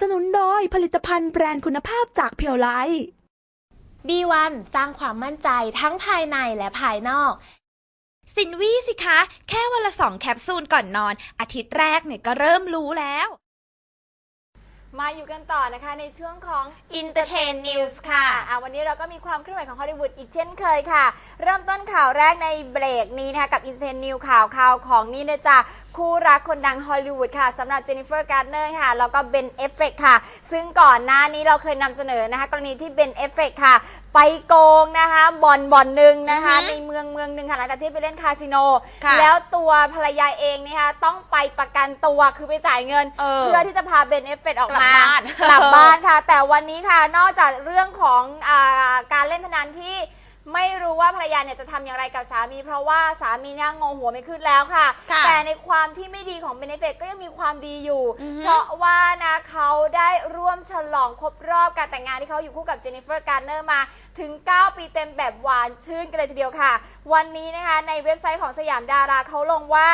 สนุนโดยผลิตภัณฑ์แบรนด์คุณภาพจากเพียวไล B1 สร้างความมั่นใจทั้งภายในและภายนอก สินวี่สิคะ แค่วันละสองแคปซูลก่อนนอน อาทิตย์แรกเนี่ยก็เริ่มรู้แล้ว มาอยู่กันต่อนะคะในช่วงของ Entertain News ค่ะอะ วันนี้เราก็มีความเคลื่อนไหวของฮอลลีวูดอีกเช่นเคยค่ะ เริ่มต้นข่าวแรกในเบรกนี้นะคะกับ Entertain News ข่าวข่าวของนี่นะจ๊ะคู่รักคนดังฮอลลีวูดค่ะสำหรับเจนนิเฟอร์การ์เนอร์ค่ะ แล้วก็เบนเอฟเฟกค่ะ ซึ่งก่อนหน้านี้เราเคยนำเสนอนะคะ กรณีที่เบนเอฟเฟกค่ะไปโกงนะคะบ่อนบ่อนหนึ่งนะคะ อือฮึในเมืองเมืองหนึ่งค่ะหลังจากที่ไปเล่นคาสิโน ค่ะแล้วตัวภรรยาเองนะคะต้องไปประกันตัวคือไปจ่ายเงินเออเพื่อที่จะพาเบนเอฟเฟกออกกลับมาบ้านกลับบ้านค่ะ แต่วันนี้ค่ะนอกจากเรื่องของอาการเล่นพนันที่ ไม่รู้ว่าภรรยาเนี่ยจะทำอย่างไรกับสามี เพราะว่าสามีเนี่ยงงหัวไม่ขึ้นแล้วค่ะ ค่ะแต่ในความที่ไม่ดีของเบนเฟกก็ยังมีความดีอยู่ อือฮึ เพราะว่านะเขาได้ร่วมฉลองครบรอบการแต่งงานที่เขาอยู่คู่กับเจนนิเฟอร์การ์เนอร์มาถึง 9 ปีเต็มแบบหวานชื่นกันเลยทีเดียวค่ะ วันนี้นะคะในเว็บไซต์ของสยามดาราเขาลงว่า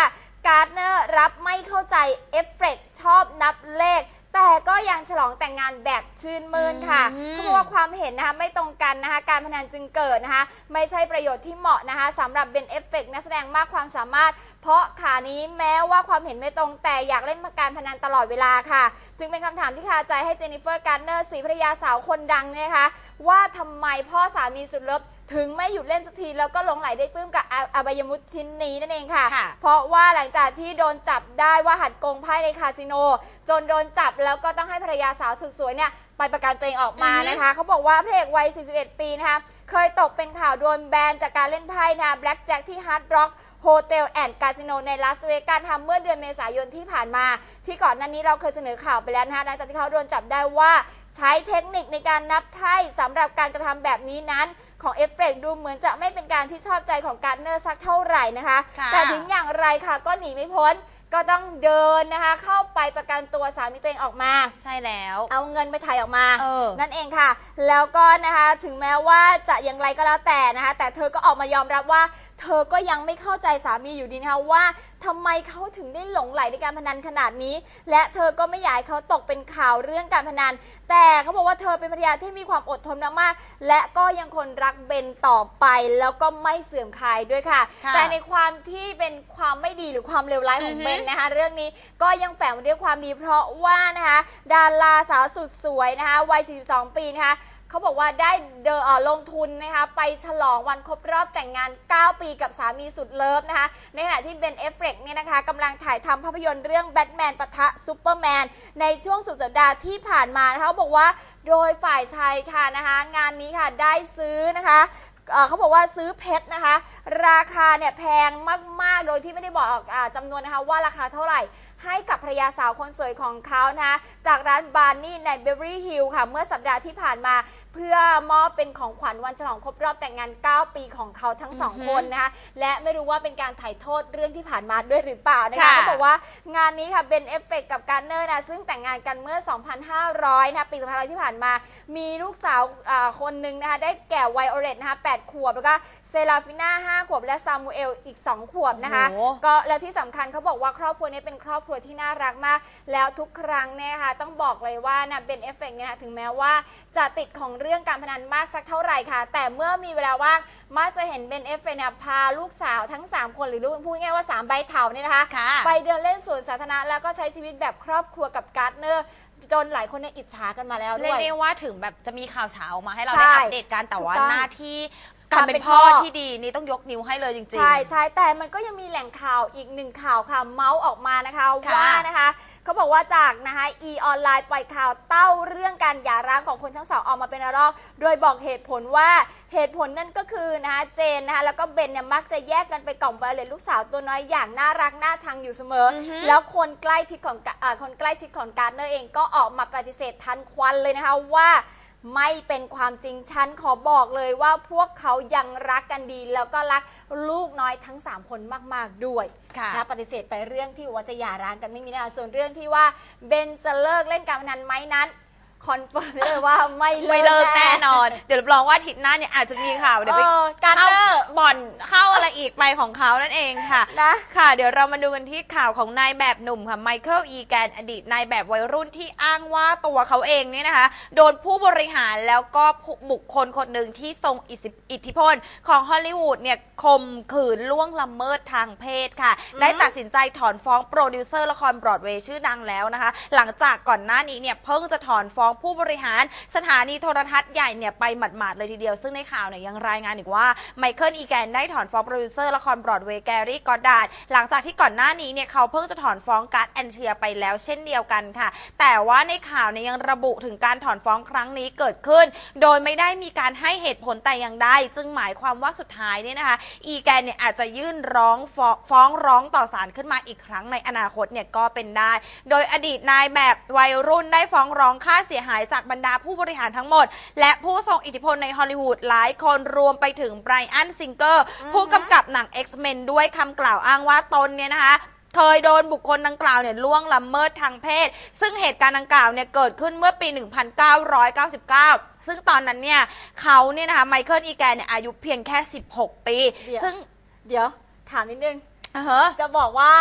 การ์เนอร์รับไม่เข้าใจเอฟเฟกชอบนับเลข แต่ก็ยังฉลองแต่งงานแบบชื่นมื่นค่ะอืมเขาบอกว่าความเห็นนะคะไม่ตรงกันนะคะการพนันจึงเกิดนะคะ ไม่ใช่ประโยชน์ที่เหมาะนะคะสำหรับเบนเอฟเฟกนักแสดงมากความสามารถ เพราะขานี้แม้ว่าความเห็นไม่ตรงแต่อยากเล่นการพนันตลอดเวลาค่ะ จึงเป็นคำถามที่คาใจให้เจนนิเฟอร์การ์เนอร์สีภรรยาสาวคนดังเนี่ยนะคะว่าทำไมพ่อสามีสุดเลิฟถึงไม่หยุดเล่นสักทีแล้วก็หลงไหลได้ปลื้มกับอาอบายมุตชิ้นนี้นั่นเองค่ะ ค่ะ เพราะว่าหลังจากที่โดนจับได้ว่าหัดโกงไพ่ในคาสิโน จนโดนจับแล้วก็ต้องให้ภรรยาสาวสุดสวยเนี่ยไปประกันตัวเองออกมาอือฮึ นะคะ เขาบอกว่าพระเอกวัย 41 ปีนะคะ เคยตกเป็นข่าวโดนแบนจากการเล่นไพ่นะคะ Black Jack ที่ Hard Rock Hotel and Casino ในลาสเวกัสทำเมื่อเดือนเมษายนที่ผ่านมา ที่ก่อนหน้านี้เราเคยเสนอข่าวไปแล้วนะคะหลังจากที่เขาโดนจับได้ว่า ใช้เทคนิคในการนับไพ่สำหรับการกระทำแบบนี้นั้นของเอฟเฟกดูเหมือนจะไม่เป็นการที่ชอบใจของการเนอร์สักเท่าไหร่นะคะ ค่ะ แต่ถึงอย่างไรค่ะก็หนีไม่พ้น ก็ต้องเดินนะคะ เข้าไปประกันตัวสามีตัวเองออกมา ใช่แล้ว เอาเงินไปถ่ายออกมา เออ นั่นเองค่ะ แล้วก็นะคะถึงแม้ว่าจะอย่างไรก็แล้วแต่นะคะ แต่เธอก็ออกมายอมรับว่า เธอก็ยังไม่เข้าใจสามีอยู่ดีนะคะว่าทำไมเขาถึงได้หลงไหลในการพนันขนาดนี้ และเธอก็ไม่อยากให้เขาตกเป็นข่าวเรื่องการพนัน แต่เขาบอกว่าเธอเป็นภรรยาที่มีความอดทนมากๆและก็ยังคนรักเบนต่อไป แล้วก็ไม่เสื่อมคลายด้วยค่ะ ค่ะแต่ในความที่เป็นความไม่ดีหรือความเลวร้ายของอือฮึ เบนนะคะเรื่องนี้ก็ยังแฝงมาด้วยความดีเพราะว่านะคะดาราสาวสุดสวยนะคะวัย 42 ปีนะคะเขาบอกว่าได้เดออลงทุนนะคะไปฉลองวันครบรอบแต่งงาน 9 ปีกับสามีสุดเลิฟนะคะในขณะที่เบนเอฟเฟกเนี่ยนะคะกำลังถ่ายทำภาพยนตร์เรื่องแบทแมนปะทะซูเปอร์แมนในช่วงสุดสัปดาห์ที่ผ่านมานะคะเขาบอกว่าโดยฝ่ายชายค่ะนะคะงานนี้ค่ะได้ซื้อนะคะ เอ่อเขาบอกว่าซื้อเพชรนะคะ ราคาเนี่ยแพงมากๆ โดยที่ไม่ได้บอกอาจำนวนนะคะว่าราคาเท่าไหร่ ให้กับภรรยาสาวคนสวยของเขานะคะจากร้านบาร์นี่ในเบเวอรี่ฮิลล์ค่ะ เมื่อสัปดาห์ที่ผ่านมา เพื่อมอบเป็นของขวัญวันฉลองครบรอบแต่งงาน 9 ปีของเขาทั้งสองคนนะคะ และไม่รู้ว่าเป็นการถ่ายโทษเรื่องที่ผ่านมาด้วยหรือเปล่านะคะค่ะ เขาบอกว่างานนี้ค่ะเป็นเอฟเฟกกับการเนอร์นะซึ่งแต่งงานกันเมื่อ 2,500นะคะปี2500ที่ผ่านมา มีลูกสาวอ่าคนหนึ่งนะคะได้แก่ไวโอเลตนะคะ8 ขวบ แล้วก็เซราฟิน่า 5 ขวบ และซามูเอลอีก 2 ขวบนะคะ โอ้โห ก็แล้วที่สำคัญเขาบอกว่าครอบครัวนี้เป็นครอบครัวที่น่ารักมาก แล้วทุกครั้งเนี่ยค่ะต้องบอกเลยว่านะเบนเอฟเฟกเนี่ยนะถึงแม้ว่าจะติดของเรื่องการพนันมากสักเท่าไหร่ค่ะ แต่เมื่อมีเวลาว่างมักจะเห็นเบนเอฟเฟกเนี่ยพาลูกสาวทั้ง 3 คนหรือลูกพูดง่ายๆว่า3ใบเถาเนี่ยนะคะ ค่ะ ไปเดินเล่นสวนสาธารณะแล้วก็ใช้ชีวิตแบบครอบครัวกับการ์ดเนอร์ จนหลายคนเนี่ยอิจฉากันมาแล้วด้เรียกวย ได้ว่าถึงแบบจะมีข่าวเช้ามาให้เราใช่ได้อัปเดตกันแต่ว่าถูกต้อง หน้าที่ กาการรเป็เป็นนพ่พ่ออที่ดีนี่ต้องยกนิ้วให้เลยจริงๆ ใช่ใช่แต่มันก็ยังมีแหล่งข่าวอีกหนึ่งข่าวค่ะเมาส์ออกมานะคะค่ะว่านะคะเขาบอกว่าจากนะคะ e ออนไลน์ปล่อยข่าวเต้าเรื่องการหย่าร้างของคนทั้งสองออกมาเป็นระลอก โดยบอกเหตุผลว่าเหตุผลนั่นก็คือนะคะเจนนะคะแล้วก็เบนเนี่ยมักจะแยกกันไปกล่อมไวเลตลูกสาวตัวน้อยอย่างน่ารักน่าชังอยู่เสมออแล้วคนใกล้ชิดของกะอ่าคนใกล้ชิดของการเนอร์เองก็ออกมาปฏิเสธทันควันเลยนะคะว่า ไม่เป็นความจริงฉันขอบอกเลยว่าพวกเขายังรักกันดี แล้วก็รักลูกน้อยทั้ง 3 คนมาก ๆ ด้วยค่ะนะปฏิเสธไปเรื่องที่ว่าจะหย่าร้างกันไม่มีแน่นอนส่วนเรื่องที่ว่าเบนจะเลิกเล่นการพนันไหมนั้นข คอนเฟิร์มได้เลยว่าไม่ไม่เลิกแน่นอน เดี๋ยวรับรองว่าอาทิตย์หน้าเนี่ยอาจจะมีข่าวเดี๋ยวไปเออการเข้าเนอร์บ่อนเข้าอะไรอีกไปของเขานั่นเองค่ะ นะ ค่ะ เดี๋ยวเรามาดูกันที่ข่าวของนายแบบหนุ่มค่ะไมเคิลอีแกนอดีตนายแบบวัยรุ่นที่อ้างว่าตัวเขาเองเนี่ยนะคะ โดนผู้บริหารแล้วก็ผู้บุคคลคนหนึ่งที่ทรงอิทธิอิทธิพล ของฮอลลีวูดเนี่ยข่มขืนล่วงละเมิดทางเพศค่ะ ได้ตัดสินใจถอนฟ้องโปรดิวเซอร์ละครบรอดเวย์ชื่อดังแล้วนะคะ หลังจากก่อนหน้านี้เนี่ยเพิ่งจะถอนฟ้องผู้บริหารสถานีโทรทัศน์ใหญ่เนี่ยไปหมาดๆเลยทีเดียว ซึ่งในข่าวเนี่ยยังรายงานอีกว่าไมเคิลอีแกนได้ถอนฟ้องโปรดิวเซอร์ละครบรอดเวย์แกรี่กอดดาดหลังจากที่ก่อนหน้านี้เนี่ยเขาเพิ่งจะถอนฟ้องการ์ดแอนเชียไปแล้วเช่นเดียวกันค่ะ แต่ว่าในข่าวเนี่ยยังระบุถึงการถอนฟ้องครั้งนี้เกิดขึ้น โดยไม่ได้มีการให้เหตุผลแต่อย่างใดจึงหมายความว่าสุดท้ายเนี่ยนะคะอีแกนเนี่ยอาจจะยื่นร้องฟ้องฟ้องร้องต่อศาลขึ้นมาอีกครั้งในอนาคตเนี่ยก็เป็นได้ โดยอดีตนายแบบวัยรุ่นได้ฟ้องร้องค่าเสียหายจากบรรดาผู้บริหารทั้งหมด และผู้ทรงอิทธิพลในฮอลลีวูดหลายคนรวมไปถึงไบรอันซิงเกอร์ผู้กำกับหนัง X-Men ด้วยคำกล่าวอ้างว่าตนเนี่ยนะคะเคยโดนบุคคลดังกล่าวเนี่ยล่วงละเมิดทางเพศ ซึ่งเหตุการณ์ดังกล่าวเนี่ยเกิดขึ้นเมื่อปี 1999 ซึ่งตอนนั้นเนี่ยเขาเนี่ยนะคะไมเคิลอีแกนเนี่ยอายุเพียงแค่ 16 ปีเดี๋ยวซึ่งเดี๋ยวถามนิดนึงอ่าฮะจะบอกว่า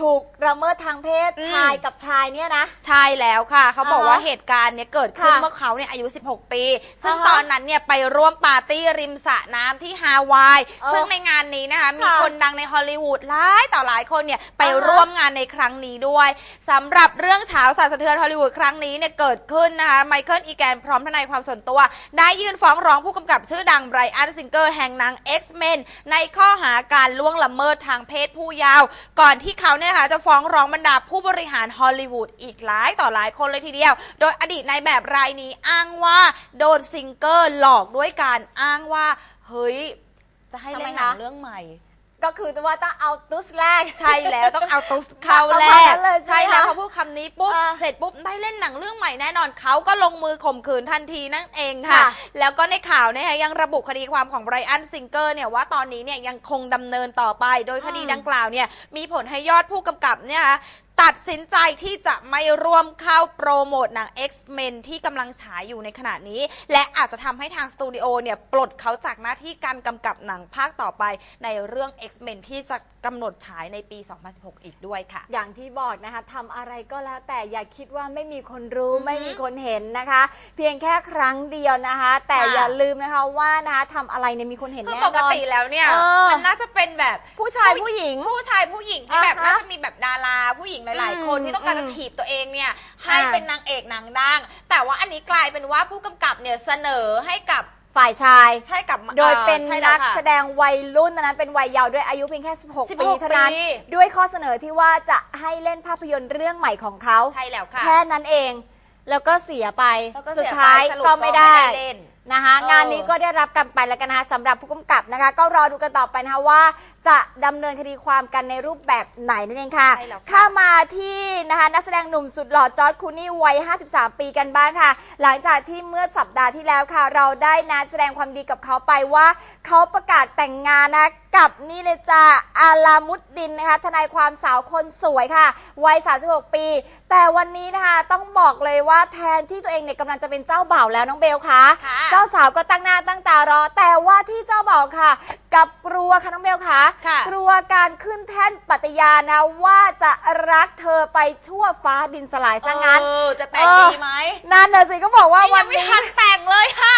ถูกละเมิดทางเพศอืม ชายกับชายเนี่ยนะ ใช่แล้วค่ะ เขาบอกอ่าฮะว่าเหตุการณ์เนี่ยเกิดขึ้นค่ะเมื่อเขาเนี่ยอายุ 16 ปี ซึ่งอ่าฮะตอนนั้นเนี่ยไปร่วมปาร์ตี้ริมสระน้ำที่ฮาวาย เออซึ่งในงานนี้นะคะ มีค่ะคนดังในฮอลลีวูดหลายต่อหลายคนเนี่ยไปอ่าฮะร่วมงานในครั้งนี้ด้วยสำหรับเรื่องเช้าสารสะเทือนฮอลลีวูดครั้งนี้เนี่ยเกิดขึ้นนะคะ ไมเคิลอีแกนพร้อมทนายความส่วนตัว ได้ยื่นฟ้องร้องผู้กำกับชื่อดังไบรอันซิงเกอร์แห่งหนัง X-Men ในข้อหาการล่วงละเมิดทางเพศผู้เยาว์ก่อนที่เขาเนี่ยนะคะจะฟ้องร้องบรรดาผู้บริหารฮอลลีวูดอีกหลายต่อหลายคนเลยทีเดียว โดยอดีตนายแบบรายนี้อ้างว่าโดนซิงเกอร์หลอกด้วยการอ้างว่า เฮ้ย จะให้เล่นหนังทำไมคะเรื่องใหม่ ก็คือว่าต้องเอาตุ๊สแรก ใช่แล้วต้องเอาตุ๊สเข้าแรประมาณกนั้นเลยใช่ใช่ไหมแล้วคะเขาพูดคำนี้ปุ๊บอ่าเสร็จปุ๊บได้เล่นหนังเรื่องใหม่แน่นอนเขาก็ลงมือข่มขืนทันทีนั่นเองค่ะ ค่ะแล้วก็ในข่าวนะคะยังระบุคดีความของไบรอันซิงเกอร์เนี่ยว่าตอนนี้เนี่ยยังคงดำเนินต่อไป โดยคดีดังกล่าวเนี่ยมีผลให้ยอดผู้กำกับเนี่ยนะคะ ตัดสินใจที่จะไม่ร่วมเข้าโปรโมทหนัง X-Men ที่กำลังฉายอยู่ในขณะนี้ และอาจจะทำให้ทางสตูดิโอเนี่ย ปลดเขาจากหน้าที่การกำกับหนังภาคต่อไปในเรื่อง X-Men ที่จะกำหนดฉายในปี 2016 อีกด้วยค่ะ อย่างที่บอกนะคะทำอะไรก็แล้วแต่อย่าคิดว่าไม่มีคนรู้อือฮึไม่มีคนเห็นนะคะ เพียงแค่ครั้งเดียวนะคะ แต่ค่ะอย่าลืมนะคะว่านะคะทำอะไรเนี่ยมีคนเห็นคือแน่นปอนกติแล้วเนี่ยเออ มันน่าจะเป็นแบบผู้ชายผู้หญิง ผู้ชายผู้หญิงที่แบบอ่าฮะ น่าจะมีแบบดาราผู้หญิงหลาย ๆ คนอืมที่ต้องการจะอืมถีบตัวเองเนี่ยให้อ่าเป็นนางเอกหนังดังแต่ว่าอันนี้กลายเป็นว่าผู้กำกับเนี่ยเสนอให้กับฝ่ายชาย ใช่กับโดยเป็นอ่อใช่แล้นัวกค่ะแสดงวัยรุ่นตอนนั้นเป็นวัยเยาว์ด้วยอายุเพียงแค่ 16 16ปีเท่านั้นปีด้วยข้อเสนอที่ว่าจะให้เล่นภาพยนตร์เรื่องใหม่ของเขา ใช่แล้วค่ะ แค่นั้นเอง แล้วก็เสียไปแล้วก็สุดเสียไปท้ายสรุปก็ไม่ได้ก็ไม่ได้เล่ นนะคะเอองานนี้ก็ได้รับกรรมไปแล้วกันนะคะสำหรับผู้กำกับนะคะ ก็รอดูกันต่อไปนะคะว่า จะดำเนินคดีความกันในรูปแบบไหนนั่นเองค่ะใช่แล้วค่ะข้ามาที่นะคะนักแสดงหนุ่มสุดหล่อจอร์ดคูนี่วัย 53 ปีกันบ้างค่ะ หลังจากที่เมื่อสัปดาห์ที่แล้วค่ะ เราได้นัดแสดงความดีกับเขาไปว่า เขาประกาศแต่งงานนะ กับนี่เลยจ้าอาลามุดดินนะคะทนายความสาวคนสวยค่ะวัย 36 ปี แต่วันนี้นะคะต้องบอกเลยว่าแทนที่ตัวเองเนี่ยกำลังจะเป็นเจ้าบ่าวแล้วน้องเบลคะค่ะเจ้าสาวก็ตั้งหน้าตั้งตารอ แต่ว่าที่เจ้าบ่าวค่ะกับกลัวค่ะน้องเบลคะค่ะ กลัวการขึ้นแท่นปฏิญาณนะว่าจะรักเธอไปชั่วฟ้าดินสลายซะงั้น เออจะแต่งเออดีไหมนั่นน่ะสิก็บอกว่านี่วัยันงไม่นี้ ทันแต่งเลยค่ะ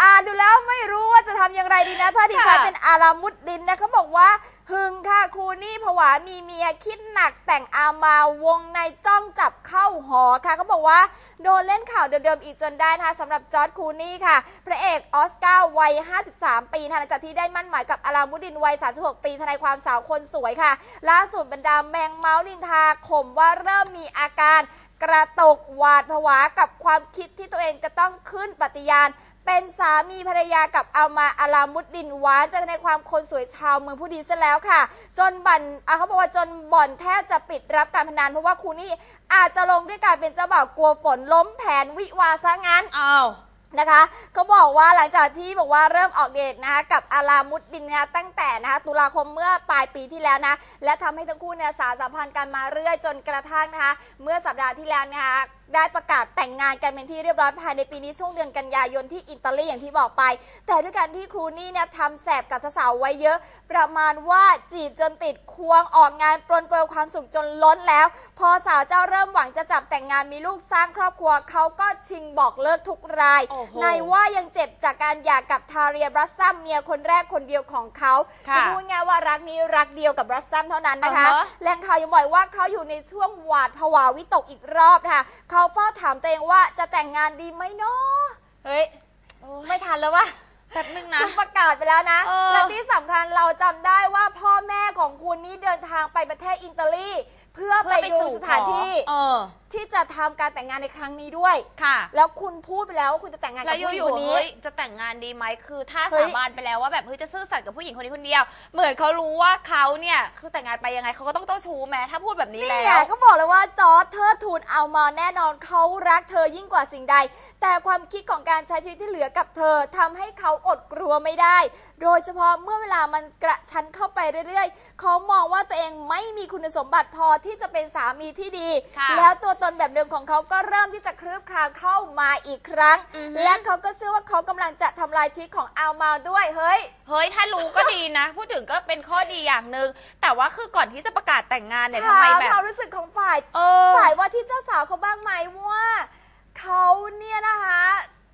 อ่านดูแล้วไม่รู้ว่าจะทำอย่างไรดีนะ ถ้าดิฉันค่ะเป็นอารามุดดินนะเขาบอกว่า หึงค่ะครูนี่ผวามีเมียคิดหนักแต่งอามาวงในจ้องจับเข้าหอค่ะเขาบอกว่าโดนเล่นข่าวเดิมๆอีกจนได้นะคะสำหรับจอร์ดคูนี่ค่ะ พระเอกออสการ์วัย 53 ปีนะคะหลังจากที่ได้มั่นหมายกับอารามุดดินวัย 36 ปีทนายความสาวคนสวยค่ะ ล่าสุดบรรดาแมงเมาส์นินทาข่มว่าเริ่มมีอาการกระตกหวาดผวากับความคิดที่ตัวเองจะต้องขึ้นปฏิญาณ เป็นสามีภรรยากับอามาอาลามุดดินหวานจะในความคนสวยชาวเมืองผู้ดีซะแล้วค่ะ จนบันอะเขาบอกว่าจนบ่อนแทบจะปิดรับการพนันเพราะว่าคูนี่อาจจะลงด้วยการเป็นเจ้าบ่าวกลัวฝนล้มแผนวิวาซะงั้นอ้าวนะคะเขาบอกว่าหลังจากที่บอกว่าเริ่มออกเดทนะคะกับอารามุดดินนะคะตั้งแต่นะคะตุลาคมเมื่อปลายปีที่แล้วนะและทำให้ทั้งคู่เนี่ยสารสัมพันธ์กันมาเรื่อยจนกระทั่งนะคะเมื่อสัปดาห์ที่แล้วนะคะได้ประกาศแต่งงานกันเป็นที่เรียบร้อยภายในปีนี้ช่วงเดือนกันยายนที่อิตาลีอย่างที่บอกไป แต่ด้วยการที่ครูนี่เนี่ยทำแสบกับสาวๆไว้เยอะ ประมาณว่าจีบจนติดควงออกงานปรนเปรอความสุขจนล้นแล้ว พอสาวเจ้าเริ่มหวังจะจับแต่งงานมีลูกสร้างครอบครัวเขาก็ชิงบอกเลิกทุกรายโอ้โหในว่ายังเจ็บจากการหย่ากกับทาเรียบรัสซัมเมียคนแรกคนเดียวของเขาค่ะจะพูดง่ายๆว่ารักนี้รักเดียวกับรัสซัมเท่านั้นนะคะอ่าฮะแหล่งข่าวยังบอกว่าเขาอยู่ในช่วงหวาดผวาวิตกอีกรอบค่ะเขาเฝ้าถามตัวเองว่าจะแต่งงานดีไหมเนาะเฮ้ย ไม่ทันแล้ววะแป๊บนึงนะ คุณประกาศไปแล้วนะ เออ และที่สำคัญเราจำได้ว่าพ่อแม่ของคุณนี่เดินทางไปประเทศอิตาลี เพื่อไปดูสถานที่ เออ ที่จะทำการแต่งงานในครั้งนี้ด้วย ค่ะแล้วคุณพูดไปแล้วว่าคุณจะแต่งงานแล้กับวอผู้หญิงยู่คนๆนี้ เฮ้ยจะแต่งงานดีไหมคือถ้าเฮ้ยสาบานไปแล้วว่าแบบเฮ้ยจะซื่อสัตย์กับผู้หญิงคนนี้คนเดียว เหมือนเขารู้ว่าเขาเนี่ยคือแต่งงานไปยังไงเขาก็ต้องเจ้าชู้แม้ถ้าพูดแบบนี้นี่แล้ไงวก็บอกเลยว่าจอร์ดเทิดทูนเอามาแน่นอนเขารักเธอยิ่งกว่าสิ่งใด แต่ความคิดของการใช้ชีวิตที่เหลือกับเธอทำให้เขาอดกลัวไม่ได้ โดยเฉพาะเมื่อเวลามันกระชั้นเข้าไปเรื่อยๆ เขามองว่าตัวเองไม่มีคุณสมบัติพอที่จะเป็นสามีที่ดี ค่ะ แล้วตัวตนแบบเดิมของเขาก็เริ่มที่จะคลืบคลานเข้ามาอีกครั้ง อือฮึ และเขาก็เชื่อว่าเขากำลังจะทำลายชีวิตของอัลมาด้วยเฮ้ย เฮ้ย ถ้ารู้ก็ดีนะ พูดถึงก็เป็นข้อดีอย่างหนึ่งแต่ว่าคือก่อนที่จะประกาศแต่งงานเนี่ยทำถาไมมแบบความรู้สึกของฝ่าย เออ ฝ่ายว่าที่เจ้าสาวเขาบ้างไหมว่าเขาเนี่ยนะคะ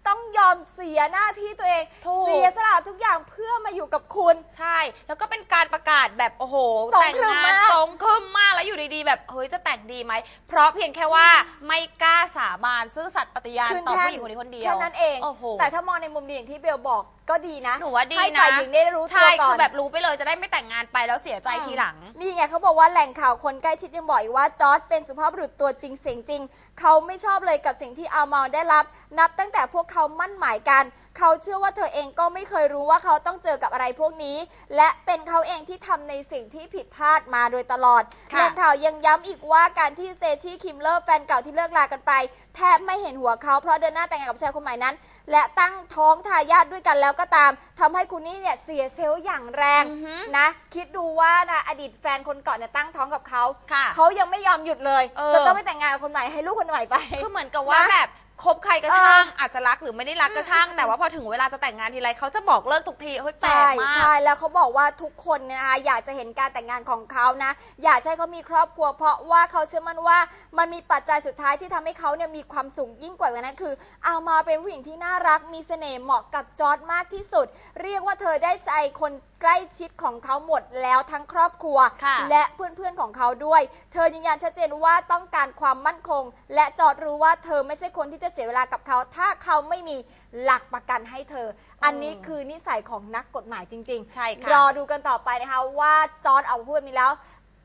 ต้องยอมเสียหน้าที่ตัวเอง ถูก เสียสละทุกอย่างเพื่อมาอยู่กับคุณ ใช่ แล้วก็เป็นการประกาศแบบโอ้โห สองแต่งครึ่งงานมากสองครึ่มมากแล้วอยู่ดีๆ แบบเฮ้ยจะแต่งดีไหม เพราะเพียงแค่ว่าไม่กล้าสาบานซื่อสัตย์ปฏิญาณคืนต่อแท่ผู้หญิงคนนี้คนเดียวแค่นั้นเอง โอ้โห แต่ถ้ามองในมุมดีอย่างที่เบลบอกก็ดีนะหนูว่าดีให้นะฝ่ายหญิงได้รู้ตัวใช่ก่อคือนแบบรู้ไปเลยจะได้ไม่แต่งงานไปแล้วเสียใจทีหลัง นี่ไงเขาบอกว่าแหล่งข่าวคนใกล้ชิดยังบอกอีกว่าจอร์ดเป็นสุภาพบุรุษตัวจริงเสียงจริง เขาไม่ชอบเลยกับสิ่งที่อามาได้รับ นับตั้งแต่พวกเขามั่นหมายกัน เขาเชื่อว่าเธอเองก็ไม่เคยรู้ว่าเขาต้องเจอกับอะไรพวกนี้ และเป็นเขาเองที่ทำในสิ่งที่ผิดพลาดมาโดยตลอดค่ะ แหล่งข่าวยังย้ำอีกว่าการที่เซชี่คิมเลอร์แฟนเก่าที่เลิกลากันไป แทบไม่เห็นหัวเขาเพราะเดินหน้าแต่งงานกับชายคนใหม่นั้น และตั้งท้องทายาทด้วยกันแล้วก็ตามทำให้คุณนี่เนี่ยเสียเซลล์อย่างแรงอือฮึนะ คิดดูว่านะอดีตแฟนคนก่อนเนี่ยตั้งท้องกับเขาค่ะเขายังไม่ยอมหยุดเลยเออ จะต้องไปแต่งงานกับคนใหม่ให้ลูกคนใหม่ไป คือเหมือนกับว่านะแบบ คบใครก็เออช่างอาจจะรักหรือไม่ได้รักก็ช่างอืมแต่ว่าพอถึงเวลาจะแต่งงานทีไรเขาจะบอกเลิกทุกทีเฮ้ยแปลใช่กมาก ใช่แล้วเขาบอกว่าทุกคนเนี่ยนะคะอยากจะเห็นการแต่งงานของเขานะ อยากจะให้เขามีครอบครัว เพราะว่าเขาเชื่อมั่นว่ามันมีปัจจัยสุดท้ายที่ทำให้เขาเนี่ยมีความสุขยิ่งกว่านั้นคือ เอามาเป็นผู้หญิงที่น่ารักมีเสน่ห์เหมาะกับจอร์ดมากที่สุด เรียกว่าเธอได้ใจคนใกล้ชิดของเขาหมดแล้วทั้งครอบครัว ค่ะ และเพื่อนๆของเขาด้วย เธอยืนยันชัดเจนว่าต้องการความมั่นคง และจอร์ดรู้ว่าเธอไม่ใช่คนที่จะเสียเวลากับเขา ถ้าเขาไม่มีหลักประกันให้เธอ อันนี้คือนิสัยของนักกฎหมายจริงๆใช่ค่ะรอดูกันต่อไปนะคะว่าจอร์ดเอามาพูดแบบนี้แล้ว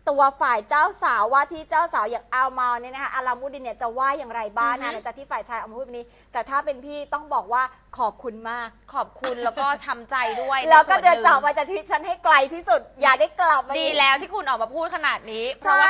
ตัวฝ่ายเจ้าสาวว่าที่เจ้าสาวอย่างอัลมาเนี่ยนะคะอารามูดินเนี่ยจะว่าอย่างไรบ้างอือฮึนะหลังจากที่ฝ่ายชายเอามาพูดแบบนี้ แต่ถ้าเป็นพี่ต้องบอกว่าขอบคุณมาก ขอบคุณแล้วก็ช้ำใจด้วยแล้วก็ใส่เดินหงจากไปจากชีวิตฉันให้ไกลที่สุด อย่าได้กลับมาดีอีกแล้วที่คุณออกมาพูดขนาดนี้เพใช่ราะว่า